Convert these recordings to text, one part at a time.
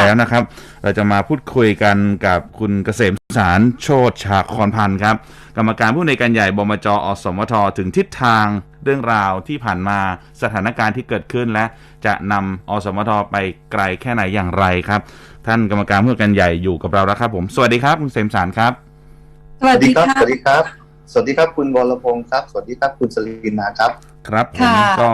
แล้วนะครับ เราจะมาพูดคุยกันกับคุณเกษมสารโชตชาคอนพันธ์ครับ กรรมการผู้ในวยการใหญ่บมจอสมทถึงทิศทางเรื่องราวที่ผ่านมาสถานการณ์ที่เกิดขึ้นและจะนำอสมทไปไกลแค่ไหนอย่างไรครับ ท่านกรรมการผู้ในวยการใหญ่อยู่กับเราแล้วครับ ผมสวัสดีครับคุณเกษมสารครับสวัสดีครับค่ะสวัสดีครับสวัสดีครับคุณวรพงศ์ครับ สวัสดีครับคุณสลินนาครับ ครับผมค่ะก็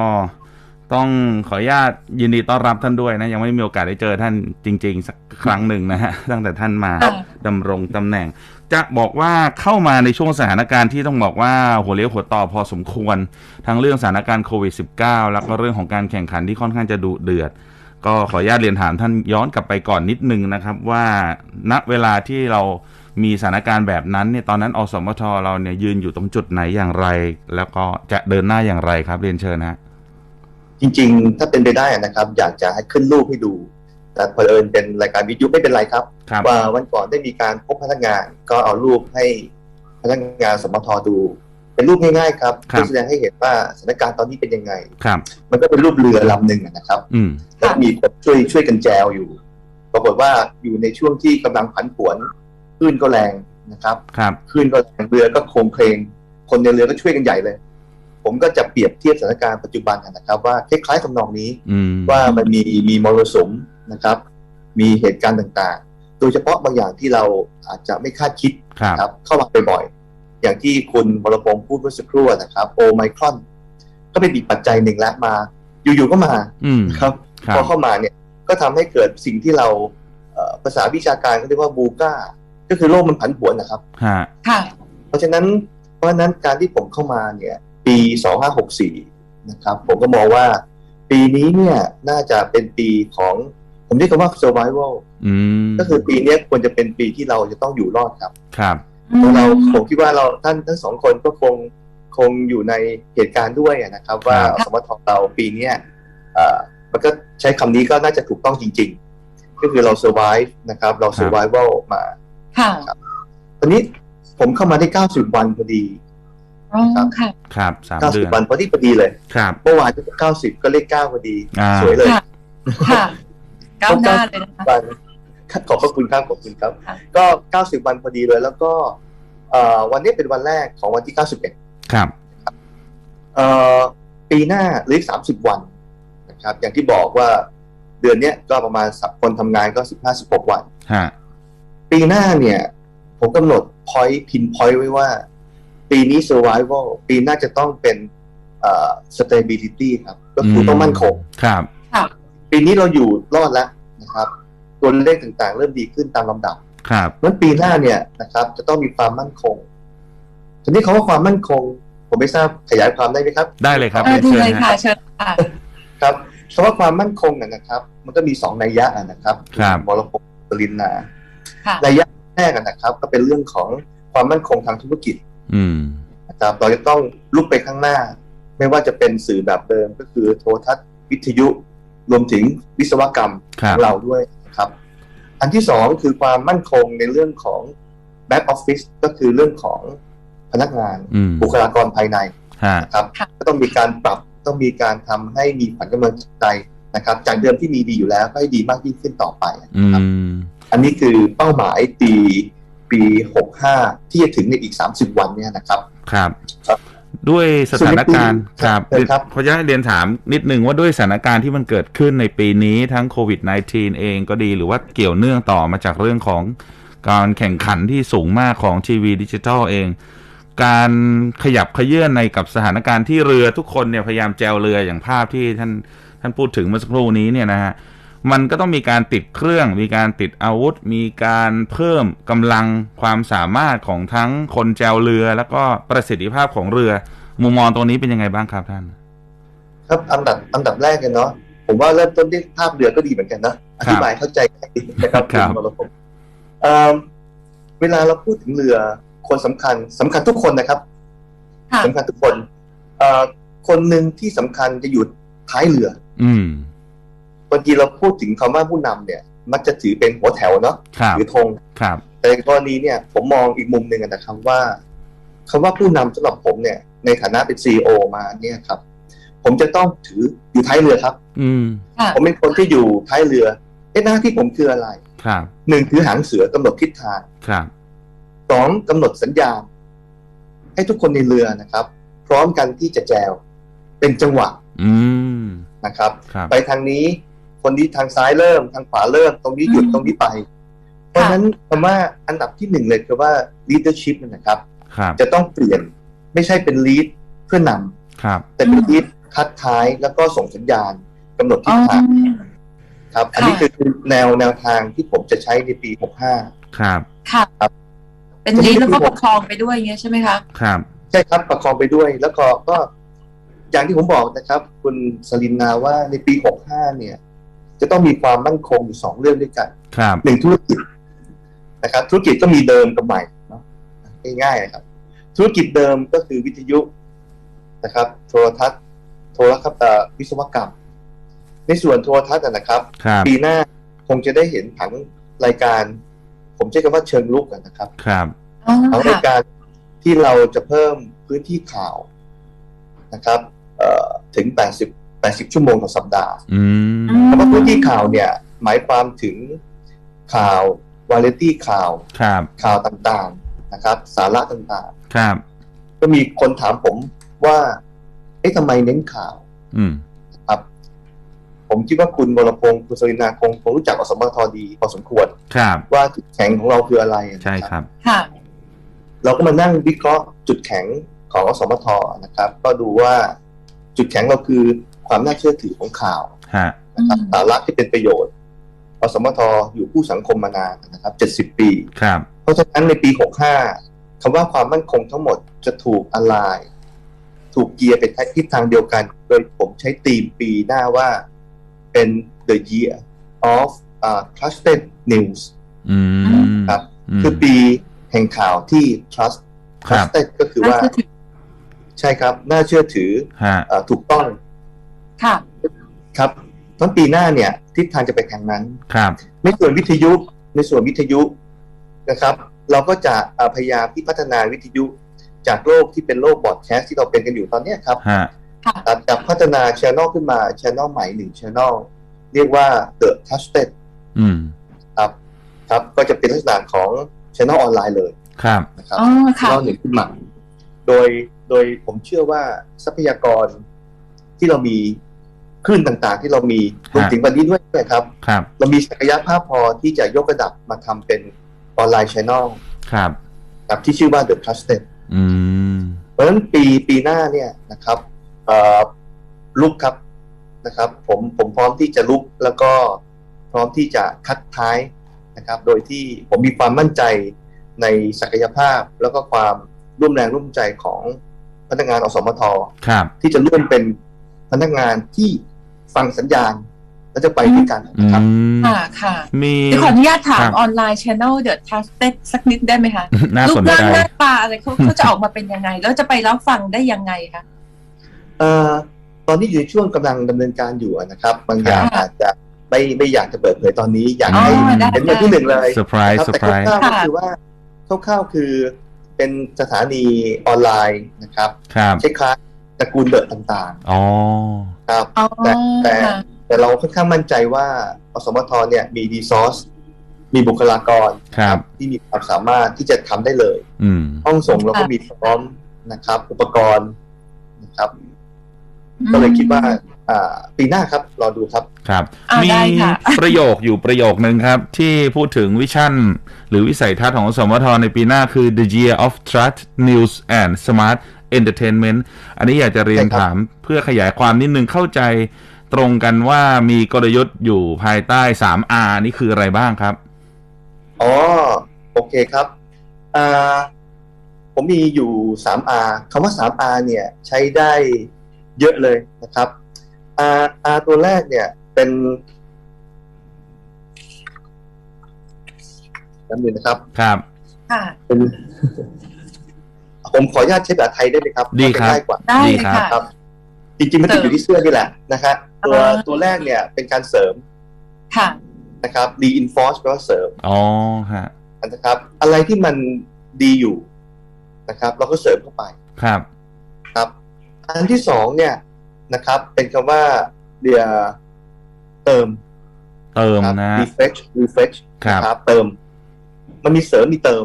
ต้องขออนุญาตยินดีต้อนรับท่านด้วยนะ ยังไม่มีโอกาสได้เจอท่านจริงๆสักครั้งหนึ่งนะฮะตั้งแต่ท่านมาค่ะดำรงตำแหน่ง จะบอกว่าเข้ามาในช่วงสถานการณ์ที่ต้องบอกว่าหัวเลี้ยวหัวต่อพอสมควร ทั้งเรื่องสถานการณ์โควิด -19 แล้วก็เรื่องของการแข่งขันที่ค่อนข้างจะดุเดือด ก็ขออนุญาตเรียนถามท่านย้อนกลับไปก่อนนิดนึงนะครับว่าณเวลาที่เรามีสถานการณ์แบบนั้นเนี่ยตอนนั้นอสมทเราเนี่ยยืนอยู่ตรงจุดไหนอย่างไร แล้วก็จะเดินหน้าอย่างไรครับเรียนเชิญนะ จริง ๆ ถ้าเป็นไปได้นะครับ อยากจะให้ขึ้นรูปให้ดู แต่เผอิญเป็นรายการวิทยุไม่เป็นไรครับครับว่าวันก่อนได้มีการพบพนักงาน ก็เอารูปให้พนักงานสมทดู เป็นรูปง่ายๆครับครับเพื่อแสดงให้เห็นว่าสถานการณ์ตอนนี้เป็นยังไงครับ มันก็เป็นรูปเรือลำหนึ่งนะครับอืมแล้วมีคนช่วยช่วยกันแจวอยู่ ปรากฏว่าอยู่ในช่วงที่กำลังผันผวนคลื่นก็แรงนะครับครับคลื่นก็แรงเรือก็โครงเคลงคนในเรือก็ช่วยกันใหญ่เลย ผมก็จะเปรียบเทียบสถานการณ์ปัจจุบันนะครับว่าคล้ายๆทำนองนี้อืมว่ามันมีมีมรสุมนะครับ มีเหตุการณ์ต่างๆ โดยเฉพาะบางอย่างที่เราอาจจะไม่คาดคิดครับนะครับเข้ามาบ่อยๆอย่างที่คุณวรพงศ์พูดเมื่อสักครู่นะครับโอไมครอน ก็เป็นอีกปัจจัยหนึ่งแล้วมา อยู่ๆก็มาอืมครับครัพอบเข้ามาเนี่ยก็ทำให้เกิดสิ่งที่เราเอ่อภาษาวิชาการเขาเรียกว่าบูก้าก็คือโลกมันผันผวนนะครับฮะค่ะเพราะฉะนั้นเพราะฉะนั้นการที่ผมเข้ามาเนี่ย ปี 2564 นะครับผมก็มองว่าปีนี้เนี่ยน่าจะเป็นปีของ ผมเรียกว่า survival อืมก็คือปีเนี้ยควรจะเป็นปีที่เราจะต้องอยู่รอดครับ ครับเราผมคิดว่าเราท่านทั้งสองคนก็คงคงอยู่ในเหตุการณ์ด้วยนะครับ ว่าครับสมทเราปีเนี้ยเอ่อมันก็ใช้คำนี้ก็น่าจะถูกต้องจริง ๆ ก็คือเรา survive นะครับ เรา survival มาค่ะตอนนี้ผมเข้ามาได้ 90 วันพอดี อ๋อค่ะครับสามเดือน90วันพอดีพอดีเลยครับเมื่อวานก็90ก็เลข9พอดีอ่าสวยเลยค่ะค่ะก้าวหน้าเลยนะคะวันขอบพระคุณครับขอบคุณครับค่ะก็90วันพอดีเลย แล้วก็เอ่อวันนี้เป็นวันแรกของวันที่91ครับเอ่อปีหน้าเหลืออีก30วันนะครับ อย่างที่บอกว่าเดือนเนี้ยก็ประมาณสับคนทำงานก็15-16วันฮะปีหน้าเนี่ย ผมกำหนด point pin point ไว้ว่า ปีนี้ survival ปีหน้าจะต้องเป็นเอ่อ stability ครับ ก็คือต้องมั่นคงครับค่ะปีนี้เราอยู่รอดแล้วนะครับตัวเลขต่างๆ เริ่มดีขึ้นตามลำดับ ครับเพราะฉะนั้นปีหน้าเนี่ยนะครับ จะต้องมีความมั่นคงทีนี้คำว่าความมั่นคง ผมไม่ทราบขยายความได้ไหมครับ ได้เลยครับเออเรียนดีเชิญเลยค่ะฮะเชิญค่ะครับคำว่าความมั่นคงน่ะนะครับ มันก็มีสองนัยยะอะนะครับครับวรพงศ์ปรินนาค่ะนัยยะแรกอะนะครับ ก็เป็นเรื่องของความมั่นคงทางธุรกิจอืม นะครับเราจะต้องลุกไปข้างหน้า ไม่ว่าจะเป็นสื่อแบบเดิมก็คือโทรทัศน์วิทยุรวมถึงวิศวกรรมครัขบองเราด้วยนะครับ อันที่สองคือความมั่นคงในเรื่องของ back office ก็คือเรื่องของพนักงานอืมบุคลากรภายในฮะนะครับค่ะก็ต้องมีการปรับต้องมีการทำให้มีขวัญกำลังใจนะครับ จากเดิมที่มีดีอยู่แล้วก็ให้ดีมากยิ่งขึ้นต่อไปอืนะครับมอันนี้คือเป้าหมายปี ปี 65 ที่จะถึงในอีก 30 วันเนี่ยนะครับครับครับด้วยสถานการณ์ส่วนในปีครับเชิญครับขออนุญาตเรียนถามนิดนึงว่าด้วยสถานการณ์ที่มันเกิดขึ้นในปีนี้ทั้งโควิด -19 เองก็ดีหรือว่าเกี่ยวเนื่องต่อมาจากเรื่องของการแข่งขันที่สูงมากของทีวีดิจิทัลเอง การขยับขยื่นในกับสถานการณ์ที่เรือทุกคนเนี่ยพยายามแจวเรืออย่างภาพที่ท่านท่านพูดถึงเมื่อสักครู่นี้เนี่ยนะฮะ มันก็ต้องมีการติดเครื่อง มีการติดอาวุธ มีการเพิ่มกำลังความสามารถของทั้งคนแจวเรือ แล้วก็ประสิทธิภาพของเรือมุมมองตรงนี้เป็นยังไงบ้างครับท่าน ครับอันดับอันดับแรกกันเนาะผมว่าเริ่มต้นด้วยภาพเรือก็ดีเหมือนกันนะอธิบายเข้าใจง่ายดีนะครับครับณวรพงศ์เอ่อเวลาเราพูดถึงเรือคนสำคัญสำคัญทุกคนนะครับค่ะสำคัญทุกคนเอ่อคนหนึ่งที่สำคัญจะอยู่ท้ายเรือ อืมบางทีเราพูดถึงคำว่าผู้นำเนี่ย มักจะถือเป็นหัวแถวเนาะครับถือธงครับแต่ในกรณีเนี่ยผมมองอีกมุมหนึ่งนะครับว่าคำว่าผู้นำสำหรับผมเนี่ย ในฐานะเป็นซีอมาเนี่ยครับ ผมจะต้องถืออยู่ท้ายเรือครับ อืมค่ะผมเป็นคนที่อยู่ท้ายเรือจเอ๊ะหน้าที่ผมคืออะไรครับหนึ่งถือหางเสือกำหนดทิศทางครับสองกำหนดสัญญาณ ให้ทุกคนในเรือนะครับ พร้อมกันที่จะแจว เป็นจังหวะอืมนะครับครับไปทางนี้ คนนี้ทางซ้ายเริ่มทางขวาเริ่มตรงนี้หยุดอืมตรงนี้ไป เพราะฉะนั้นคำว่าอันดับที่หนึ่งเลยคือว่า leadership เนยนะครับครับจะต้องเปลี่ยนไม่ใช่เป็น lead เพื่อนำครับแต่เป็น lead คัดท้ายแล้วก็ส่งสัญญาณกำหนดทิอ๋ศอทางครับ อันนี้ค่ะคือแนวแนวทางที่ผมจะใช้ในปี 65 ครับ ค่ะครับ เป็นลีดแล้วก็ประคองไปด้วยอย่างเงี้ยใช่ไหมคะครับ ใช่ครับประคองไปด้วย แล้วก็ก็ อย่างที่ผมบอกนะครับ คุณสลินนาว่าในปี 65 เนี่ย จะต้องมีความมั่นคงอยู่สองเรื่องด้วยกันครับหนึ่งธุรกิจนะครับ ธุรกิจก็มีเดิมกับใหม่เนาะง่ายๆนะครับ ธุรกิจเดิมก็คือวิทยุนะครับ โทรทัศน์ โทรคมนาวิศวกรรม ในส่วนโทรทัศน์อะนะครับครับ ปีหน้าคงจะได้เห็นผังรายการ ผมใช้คำว่าเชิงลุกอะนะครับครับอ๋อผังรายค่ะการที่เราจะเพิ่มพื้นที่ข่าวนะครับเอ่อถึง 80 80 ชั่วโมงต่อสัปดาห์อืมคำว่าพื้นที่ข่าวเนี่ย หมายความถึงข่าววาไรตี้ข่าวครับข่าวต่างๆนะครับ สาระต่างครับๆก็มีคนถามผมว่าเอ๊ะทำไมเน้นข่าว อืมครับ ผมคิดว่าคุณวรพงศ์คุณสรินาคงคงรู้จักอสมทดีพอสมควรครับว่าจุดแข็งของเราคืออะไรนะใช่ครับค่ะเราก็มานั่งวิเคราะห์จุดแข็งของอสมทนะครับ ก็ดูว่าจุดแข็งเราคือ ความน่าเชื่อถือของข่าวฮะนะครับอืมสาระที่เป็นประโยชน์อสมทอยู่ผู้สังคมมานานนะครับ70ปีครับเพราะฉะนั้นในปี65คำว่าความมั่นคงทั้งหมดจะถูกอ l ไลน์ถูกเกียร์ไปทิศทางเดียวกัน โดยผมใช้ธีมปีหน้าว่าเป็น the year of uh, trusted news อืมครับมคือปีแห่งข่าวที่ trust ครับ trusted ก็คือว่าน่าเชื่อถือใช่ครับ น่าเชื่อถือฮะเออถูกต้อง ค่ะ ครับทั้งปีหน้าเนี่ย ทิศทางจะไปทางนั้นครับในส่วนวิทยุในส่วนวิทยุนะครับ เราก็จะเอ่อพยายามที่พัฒนาวิทยุ จากโลกที่เป็นโลกบอดแคสต์ที่เราเป็นกันอยู่ตอนเนี้ยครับฮะค่ะครับจะพัฒนาช n น l ขึ้นมาช n น l ใหม่หนึ่งช n น l เรียกว่า The Trusted อืมครับ ครับก็จะเป็นลักษณะของช n น l ออนไลน์เลยครับนะครับอ๋อค่ะเล่าหนึ่งขึ้นมาโดยโดยผมเชื่อว่าทรัพยากรที่เรามี คลื่นต่างๆ ที่เรามีรวมถึงวันนี้ด้วยนะครับครับเรามีศักยภาพพอที่จะยกระดับมาทำเป็นออนไลน์ช n น l ครับครับที่ชื่อว่า The Trusted อืมเพราะฉะนั้นปีปีหน้าเนี่ยนะครับเอ่อลุกครับนะครับ ผมผมพร้อมที่จะลุกแล้วก็พร้อมที่จะคัดท้ายนะครับ โดยที่ผมมีความมั่นใจในศักยภาพแล้วก็ความร่วมแรงร่วมใจของพนักงานอสมทครับที่จะร่วมเป็นพนักงานที่ ฟังสัญญาณแล้วจะไปด้วยกันอืนะครับมค่ะค่ะมีเดี๋ยวขออนุญาตถาคมรับออนไลน์ Channel The Trusted สักนิดได้ไหมคะน่ารูสปนร่าใจงหน้าตาอะไรเขาเขาจะออกมาเป็นยังไง แล้วจะไปรับฟังได้ยังไงคะเอ่อตอนนี้อยู่ในช่วงกำลังดำเนินการอยู่นะครับ บางอย่างค่ะอาจจะไม่ไม่อยากจะเปิดเผยตอนนี้ อยากอ๋อให้ได้เห็นวันที่หนึ่งเลยเซอร์ไพรส์นะคเซอแต่ร์ไพรส์คร่าวๆก็ค่ะคือว่าคร่าวๆคือเป็นสถานีออนไลน์นะครับครับคล้ายๆ ตระกูลเดอะต่างอ๋อๆครับอ๋อแต่แต่ค่ะแต่เราค่อนข้างมั่นใจว่าอสมทเนี่ยมีดีซอสมีบุคลากรครับที่มีความสามารถที่จะทำได้เลย อืมห้องส่งเราก็มีพร้อมนะครับ อุปกรณ์นะครับ ก็เลยคิดว่า อ่า ปีหน้าครับ รอดูครับ ครับอ่ามีได้ค่ะประโยคอยู่ประโยคนึงครับ ที่พูดถึงวิชั่น หรือวิสัยทัศน์ของสมทในปีหน้าคือ the year of trust news and smart entertainment อันนี้อยากจะเรียนใช่ครับถามเพื่อขยายความนิดนึงเข้าใจตรงกันว่ามีกลยุทธ์อยู่ภายใต้ 3R นี่คืออะไรบ้างครับ อ๋อ โอเคครับอ่าผมมีอยู่ 3R คำว่า 3R เนี่ยใช้ได้เยอะเลยนะครับ R R ตัวแรกเนี่ยเป็นจำหนึ่งนะครับ ครับค่ะเป็น ผมขออนุญาตใช้ภาษาไทยได้ไหมครับดีครับง่ายกว่าได้ดีเลยครับค่ะครับ จริงๆมันติดอยู่ที่เสื้อนี่แหละนะครับตัวอ่าตัวแรกเนี่ยเป็นการเสริมค่ะนะครับ reinforce แปลว่าเสริมอ๋อฮะนะครับ อะไรที่มันดีอยู่นะครับ เราก็เสริมเข้าไปครับครับ อันที่สองเนี่ยนะครับ เป็นคำว่าเดียเติม เติมครับนะ refresh refresh ครับนะครับ เติม มันมีเสริมมีเติม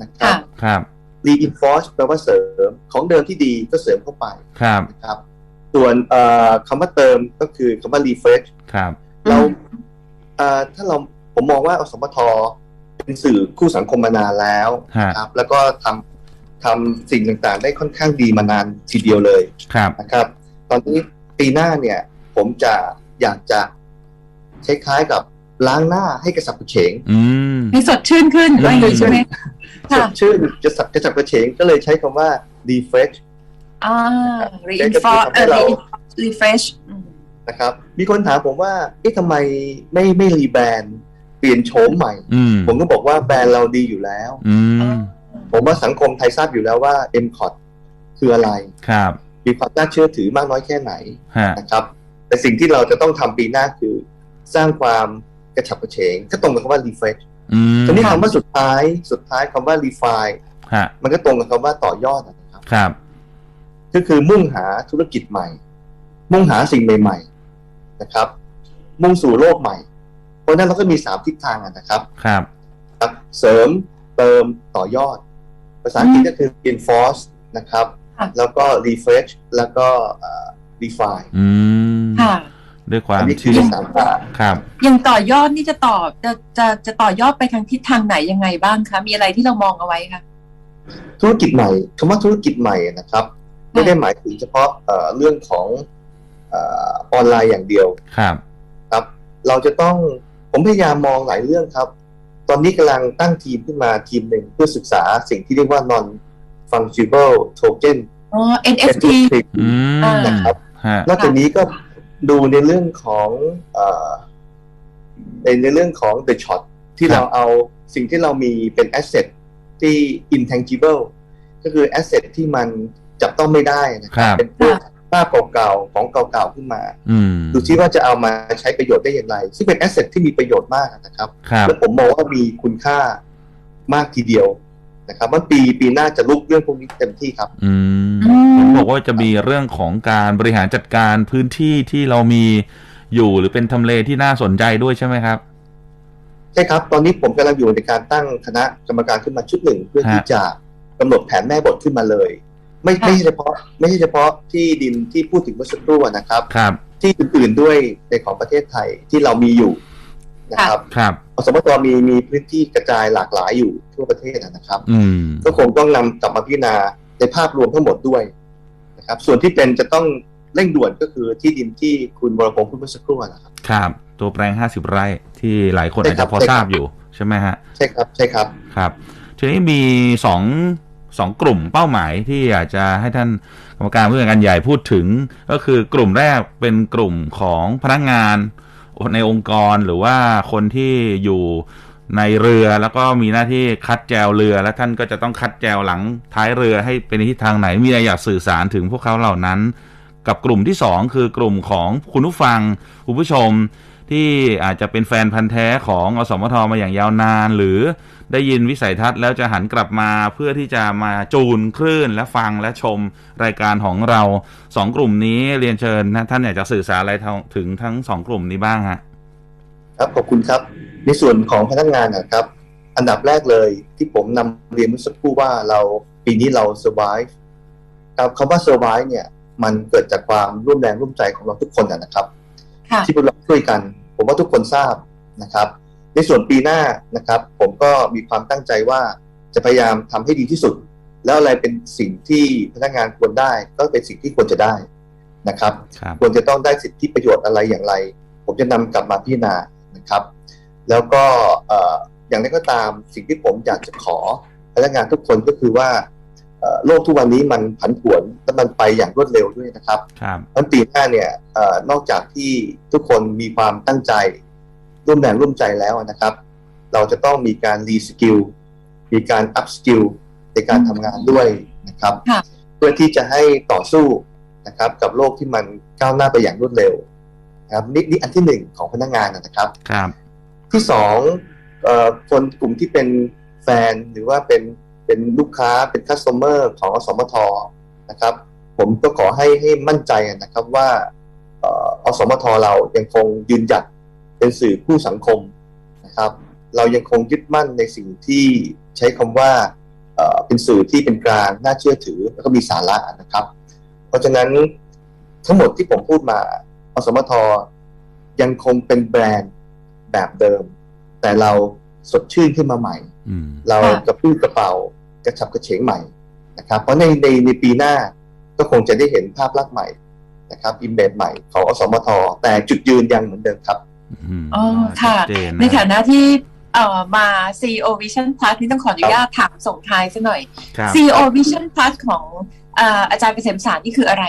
นะครับค่ะครับ reinforce แปลว่าเสริมของเดิมที่ดีก็เสริมเข้าไปครับนะครับ ส่วนเอ่อคำว่าเติมก็คือคำว่า refresh ครับเราเอ่อถ้าเราผมมองว่าอสมทเป็นสื่อคู่สังคมมานานแล้วฮะนะครับ แล้วก็ทำทำสิ่งต่างๆ ได้ค่อนข้างดีมานานทีเดียวเลยครับนะครับ ตอนนี้ปีหน้าเนี่ย ผมจะอยากจะคล้ายๆกับล้างหน้าให้กระสับกระเฉงอืมให้สดชื่นขึ้นอืมว่าอย่างนี้ใช่ไหม สค่ะดชื่นจะสับกระสับกระเฉงก็เลยใช้คำว่า refresh อ่าเดี๋ยวจะ reinforce ทำให้เอ่อเรา refresh อืมนะครับ มีคนถามผมว่าเอ๊ะทำไมไม่ไม่รีแบรนด์เปลี่ยนโฉมใหม่อืมผมก็บอกว่าแบรนด์เราดีอยู่แล้วอืมผมว่าสังคมไทยทราบอยู่แล้วว่า m c o t คืออะไรครับมีความน่าเชื่อถือมากน้อยแค่ไหนฮะนะครับ แต่สิ่งที่เราจะต้องทำปีหน้าคือ สร้างความกระฉับกระเฉงก็ตรงกับคำว่า refresh อืม ทีนี้คำว่าสุดท้ายสุดท้ายคำว่า refine ฮะมันก็ตรงกับคำว่าต่อยอดนะครับครับ ก็คือมุ่งหาธุรกิจใหม่ มุ่งหาสิ่งใหม่ ๆนะครับ มุ่งสู่โลกใหม่ เพราะฉะนั้นเราก็มีสามทิศทางอะนะครับครับครับ เสริมเติมต่อยอด ภาษาอังกฤษก็คือ reinforce นะครับค่ะแล้วก็ refresh แล้วก็เอ่อ refine อืมค่ะ ด้วยความอันนี้คือที่ในสามทางครับอย่างต่อยอดนี่จะต่อจะจะจะต่อยอดไปทางทิศทางไหนยังไงบ้างคะ มีอะไรที่เรามองเอาไว้คะธุรกิจใหม่คำว่าธุรกิจใหม่นะครับ ไม่ได้หมายถึงเฉพาะเอ่อเรื่องของเออออนไลน์อย่างเดียวครับ ครับ เราจะต้องผมพยายามมองหลายเรื่องครับ ตอนนี้กำลังตั้งทีมขึ้นมาทีมหนึ่งเพื่อศึกษาสิ่งที่เรียกว่า non fungible token อ๋อ NFT อืมอ่านะครับฮะนอกจากนี้ก็ ดูในเรื่องของเอ่อในในเรื่องของ the shot ที่ครับเราเอาสิ่งที่เรามีเป็น asset ที่ intangible ก็คือ asset ที่มันจับต้องไม่ได้นะคครัรับเป็นพวกภาพเก่าๆของเก่าๆขึ้นมาอืมดูซิว่าจะเอามาใช้ประโยชน์ได้อย่างไร ซึ่งเป็น asset ที่มีประโยชน์มากนะครับครับ และผมมองว่ามีคุณค่ามากทีเดียว นะครับว่าปีปีหน้าจะลุกเรื่องพวกนี้เต็มที่ครับ อืมอืมเห็นบอกว่าจะมีเรื่องของการบริหารจัดการพื้นที่ที่เรามีอยู่หรือเป็นทำเลที่น่าสนใจด้วยใช่ไหมครับใช่ครับ ตอนนี้ผมกำลังอยู่ในการตั้งคณะกรรมการขึ้นมาชุดหนึ่ง เพื่อฮะที่จะกำหนดแผนแม่บทขึ้นมาเลย ไม่ค่ะไม่ใช่เฉพาะ ไม่ใช่เฉพาะที่ดินที่พูดถึงเมื่อสักครู่นะครับครับที่อื่นๆด้วยในของประเทศไทยที่เรามีอยู่ นะครับครับอสมทมีมีพื้นที่กระจายหลากหลายอยู่ทั่วประเทศนะครับ อืมก็คงต้องนำกลับมาพิจารณาในภาพรวมทั้งหมดด้วยนะครับ ส่วนที่เป็นจะต้องเร่งด่วนก็คือที่ดินที่คุณวรพงศ์พูดเมื่อสักครู่นะครับ ครับ ตัวแปลงห้าสิบไร่ที่หลายคนใช่อาจครัจะบพอใช่ครับทราบอยู่ใช่ไหมฮะใช่ครับใช่ครับครับ ทีนี้มีสองสองกลุ่มเป้าหมายที่อยากจะให้ท่านกรรมการผู้จัดการใหญ่พูดถึง ก็คือกลุ่มแรกเป็นกลุ่มของพนักงาน ในองค์กรหรือว่าคนที่อยู่ในเรือแล้วก็มีหน้าที่คัดแจวเรือ แล้วท่านก็จะต้องคัดแจวหลังท้ายเรือให้เป็นในทิศทางไหนมีอะไรอยากสื่อสารถึงพวกเขาเหล่านั้น กับกลุ่มที่สองคือกลุ่มของคุณผู้ฟังคุณผู้ชม ที่อาจจะเป็นแฟนพันธ์แท้ของอสมทมาอย่างยาวนาน หรือได้ยินวิสัยทัศน์แล้วจะหันกลับมาเพื่อที่จะมาจูนคลื่นและฟังและชมรายการของเราสองกลุ่มนี้เรียนเชิญนะท่านอยากจะสื่อสารอะไรถึงทั้งสองกลุ่มนี้บ้างฮะครับขอบคุณครับ ในส่วนของพนักงานนะครับ อันดับแรกเลยที่ผมนำเรียนเมื่อสักครู่ว่าเราปีนี้เรา survive ครับคำว่า survive เนี่ย มันเกิดจากความร่วมแรงร่วมใจของเราทุกคนนะนะครับค่ะที่พวกเราช่วยกัน ผมว่าทุกคนทราบนะครับ ในส่วนปีหน้านะครับ ผมก็มีความตั้งใจว่าจะพยายามทำให้ดีที่สุด แล้วอะไรเป็นสิ่งที่พนักงานควรได้ก็เป็นสิ่งที่ควรจะได้นะครับครับควรจะต้องได้สิทธิประโยชน์อะไรอย่างไร ผมจะนำกลับมาพิจารณานะครับ แล้วก็เอ่ออย่างไรก็ตามสิ่งที่ผมอยากจะขอพนักงานทุกคนก็คือว่าเอ่อ โลกทุกวันนี้มันผันผวนและมันไปอย่างรวดเร็วด้วยนะครับครับเพราะปีหน้าเนี่ยเออนอกจากที่ทุกคนมีความตั้งใจ ร่วมแรงร่วมใจแล้วนะครับ เราจะต้องมีการรีสกิลมีการอัพสกิลในการทำงานด้วยนะครับค่ะเพื่อที่จะให้ต่อสู้นะครับ กับโลกที่มันก้าวหน้าไปอย่างรวดเร็วนะครับนี่นี่อันที่หนึ่งของพนักงานนะครับครับ ที่สองเอ่อคนกลุ่มที่เป็นแฟนหรือว่าเป็น เป็นลูกค้าเป็นคัสเตอร์ของอสมทนะครับ ผมก็ขอให้ให้มั่นใจนะครับว่าเอ่ออสมทเรายังคงยืนหยัดเป็นสื่อผู้สังคมนะครับ เรายังคงยึดมั่นในสิ่งที่ใช้คำว่าเอ่อเป็นสื่อที่เป็นกลางน่าเชื่อถือแล้วก็มีสาระนะครับ เพราะฉะนั้นทั้งหมดที่ผมพูดมาอสมทยังคงเป็นแบรนด์แบบเดิม แต่เราสดชื่นขึ้นมาใหม่อืมเราค่ะกระพื้นกระเป๋า กระฉับกระเฉงใหม่นะครับ เพราะในในในปีหน้าก็คงจะได้เห็นภาพลักษณ์ใหม่นะครับอิมเบดใหม่ของอสมท แต่จุดยืนยังเหมือนเดิมครับอืมอ๋อค่ะชัดเจนในนะฐานะที่เอ่อมา CEO Vision Plus นี่ต้องขออนุญาตถามส่งท้ายซะหน่อยครับ CEO Vision Plus ของเอ่ออาจารย์เกษมสารนี่คืออะไร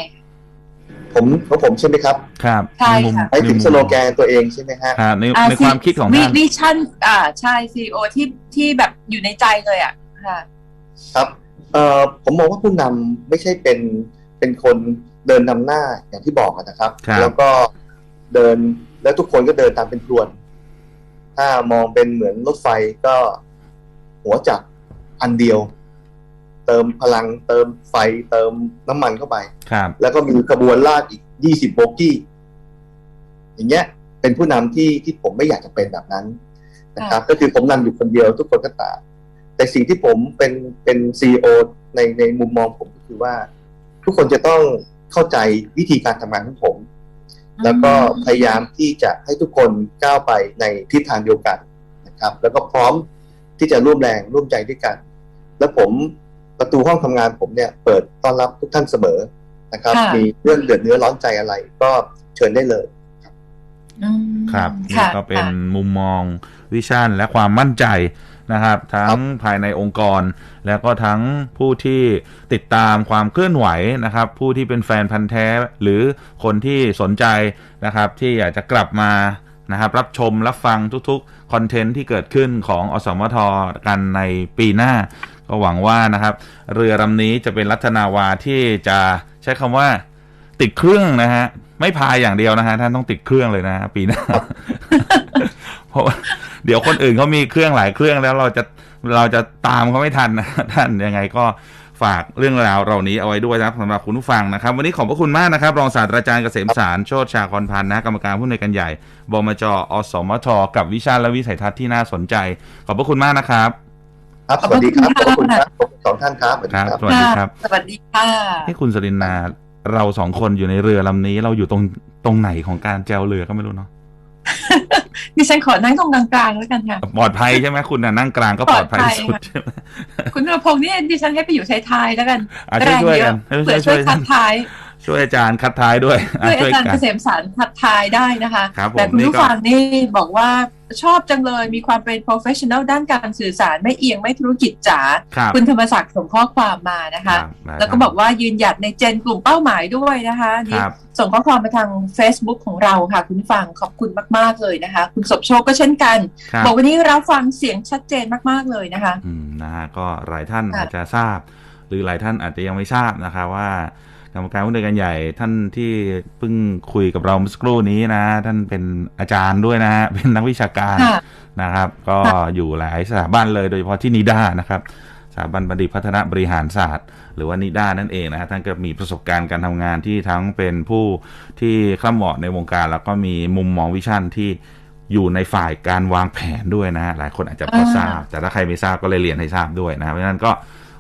ผมของผมใช่ไหมครับ ครับใช่นมุมค่ะให้ถึงในมุมสโลแกนตัวเองใช่ไหมฮะครับในอ่ในความคิดของท่านวิชั่นอ่าใช่ CEO ที่ที่แบบอยู่ในใจเลยอะค่ะ ครับเอ่อผมมองว่าผู้นำไม่ใช่เป็นเป็นคนเดินนำหน้าอย่างที่บอกอะนะครับครับ แล้วก็เดินแล้วทุกคนก็เดินตามเป็นพรวน ถ้ามองเป็นเหมือนรถไฟก็หัวจักรอันเดียว เติมพลังเติมไฟเติมน้ำมันเข้าไปครับแล้วก็มีกระบวนลากอีก20โบกี้ อย่างเงี้ย เป็นผู้นำที่ที่ผมไม่อยากจะเป็นแบบนั้นนะครับ ก็คือผมนำอยู่คนเดียวทุกคนก็ตาม แต่สิ่งที่ผมเป็นเป็นซีอในในมุมมองผมก็คือว่า ทุกคนจะต้องเข้าใจวิธีการทำงานของผม แล้วก็พยายามที่จะให้ทุกคนก้าวไปในทิศทางเดียวกันนะครับ แล้วก็พร้อมที่จะร่วมแรงร่วมใจด้วยกัน แล้วผมประตูห้องทำงานผมเนี่ย เปิดต้อนรับทุกท่านเสมอนะครับค่ะมีเรื่องเดือดเนื้อร้อนใจอะไร ก็เชิญได้เลยอืมครับนี่ค่ะก็เป็นค่ะมุมมองวิชั่นและความมั่นใจ นะครับ ทั้งภายในองค์กร แล้วก็ทั้งผู้ที่ติดตามความเคลื่อนไหวนะครับ ผู้ที่เป็นแฟนพันธ์แท้ หรือคนที่สนใจนะครับ ที่อยากจะกลับมานะครับ รับชมรับฟังทุกๆคอนเทนต์ที่เกิดขึ้นของอสมทกันในปีหน้า ก็หวังว่านะครับ เรือลำนี้จะเป็นรัตนาวาที่จะใช้คำว่าติดเครื่องนะฮะไม่พายอย่างเดียวนะฮะท่านต้องติดเครื่องเลยนะฮะปีหน้าเพ ราะว่าเดี๋ยวคนอื่นเขามีเครื่องหลายเครื่องแล้วเราจะเราจะตามเขาไม่ทันนะท่านยังไงก็ฝากเรื่องราวเหล่านี้เอาไว้ด้วยนะครับสำหรับคุณผู้ฟังนะครับ วันนี้ขอบพระคุณมากนะครับ รองศาสตราจารย์เกษมสารโชติชาคอนพันธ์นะกรรมการผู้อำนวยการใหญ่บมจอสมทกับวิชาและวิสัยทัศน์ที่น่าสนใจ ขอบพระคุณมากนะครับครับขสอบพวัระสดีครับคุขอบณคุณค่ะครับขอบคุณสองท่านครับสวัสดีครับครับสวัสดีครับสวัสดีค่ะให้คุณสรินนาเราสองคนอยู่ในเรือลำนี้เราอยู่ตรงตรงไหนของการแจวเรือก็ไม่รู้เนาะ ดิฉันขอนั่งตรงกลางๆแล้วกันค่ะปลอดภัยใช่ไหมคุณน่ะนั่งกลางก็ปลอดภัยปลอดภัยสุดค่ะใช่ไหมคุณนรพงศ์นี่ดิฉันให้ไปอยู่ท้ายๆแล้วกันอะช่วยช่วยกันแรงเยอะเผื่อช่วยคัดท้าย ช่วยอาจารย์คัดท้ายด้วยอะด้วยอาจารย์กัเกษมสารคัดท้ายได้นะคะครับผมแต่คุณนี่ผู้ก็ฟังนี่บอกว่า ชอบจังเลยมีความเป็น professional ด้านการสื่อสารไม่เอียงไม่ธุรกิจจ๋าครับคุณธรรมศักดิ์ส่งข้อความมานะคะครับได้แล้วก็บอกว่ายืนหยัดในเจนกลุ่มเป้าหมายด้วยนะคะคนี่รับส่งข้อความมาทาง Facebook ของเราค่ะ คุณผู้ฟังขอบคุณมาก ๆ เลยนะคะ คุณสมโชคก็เช่นกันครับบอกวันนี้รับฟังเสียงชัดเจนมาก ๆ เลยนะคะ อืมนะฮะก็หลายท่านค่ะอาจจะทราบ หรือหลายท่านอาจจะยังไม่ทราบนะครับว่าก รรมการผู้อำนวยการใหญ่ท่านที่เพิ่งคุยกับเราเมื่อสักครู่นี้นะ ท่านเป็นอาจารย์ด้วยนะฮะเป็นนักวิชาการค่ะนะครับ ก็ค่ะอยู่หลายสถาบันเลยโดยเฉพาะที่นิด้านะครับสถาบันบัณฑิตพัฒนาบริหารศาสตร์ หรือว่านิด้านั่นเองนะฮะท่านก็มีประสบการณ์การทำงานที่ทั้งเป็นผู้ที่คล่ำเหมาะในวงการ แล้วก็มีมุมมองวิชั่นที่อยู่ในฝ่ายการวางแผนด้วยนะฮะหลายคนอาจจะพอทราบ แต่ถ้าใครไม่ทราบก็เลยเรียนให้ทราบด้วยนะเพราะฉะนั้นก็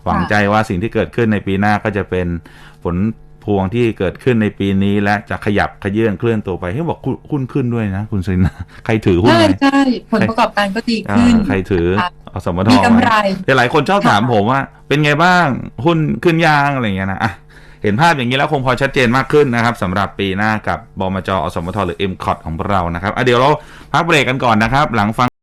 หวังใจว่าสิ่งที่เกิดขึ้นในปีหน้าก็จะเป็นผล พวงที่เกิดขึ้นในปีนี้และจะขยับขยื่นเคลื่อนตัวไปให้บอกหุ้นขึ้นด้วยนะ คุณสินะใครถือหุ้นใช่ไหมใช่ผลประกอบการก็ดีขึ้น ใครถือค่ะอสมทมีกำไรแต่หลายคนชอบถามผมว่า เป็นไงบ้างหุ้นขึ้นยางอะไรอย่างเงี้ยนะอะเห็นภาพอย่างนี้แล้วคงพอชัดเจนมากขึ้นนะครับสำหรับปีหน้ากับบมจอสมทหรือ m c o t ของเรานะครับอะเดี๋ยวเราพักเบรกกันก่อนนะครับ หลังฟัง